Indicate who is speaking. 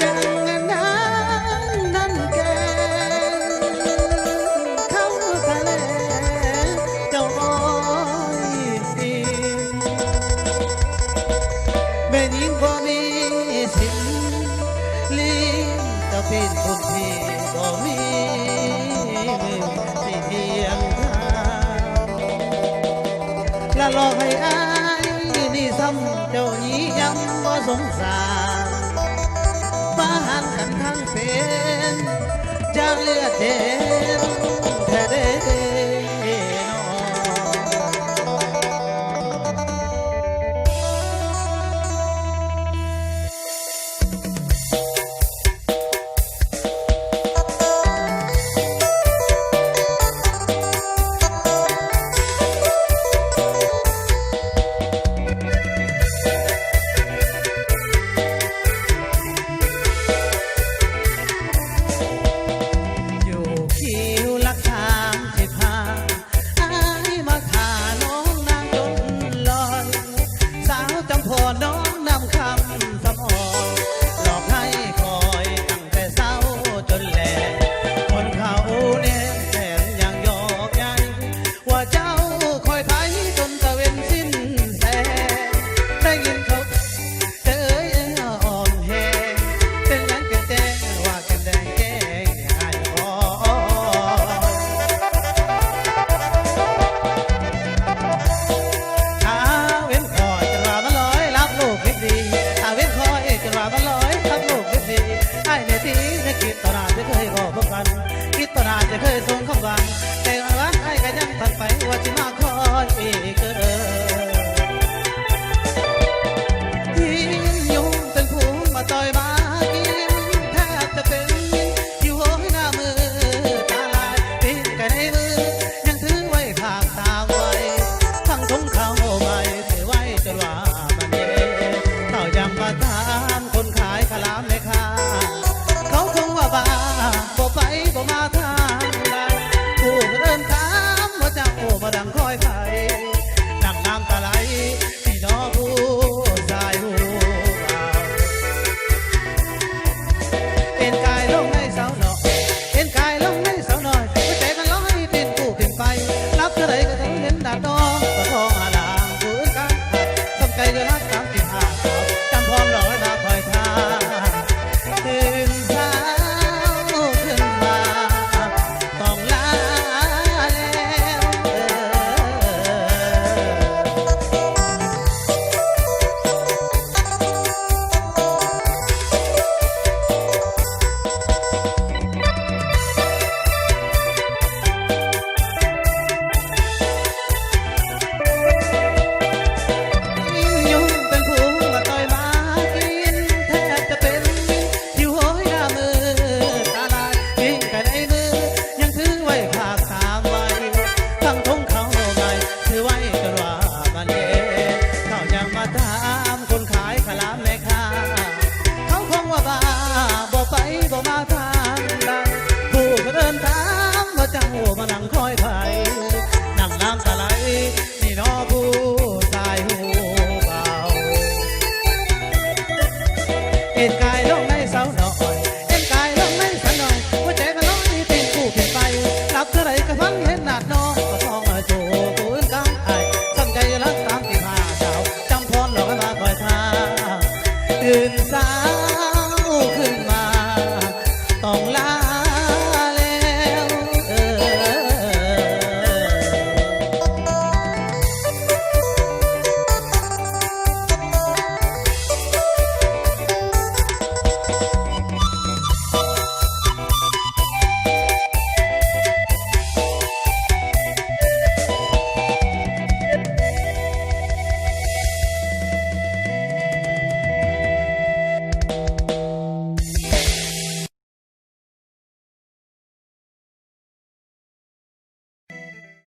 Speaker 1: จังแลนนั้นแกนเข้าทะเลจ้าอ้อแม่หญิงบ่มีสิลีตะเป็นคนที่บ่มีไม่เพียงทาละรอให้อายนี่ซ้ำเจ้าหญิงยังบ่สงสารางเป็นจาเลือดเด่นแท้เด่น เคยสูงคำหวัง ใสนั่งน้ำตาไหลพี่น้อง baba. าวขึ้นมา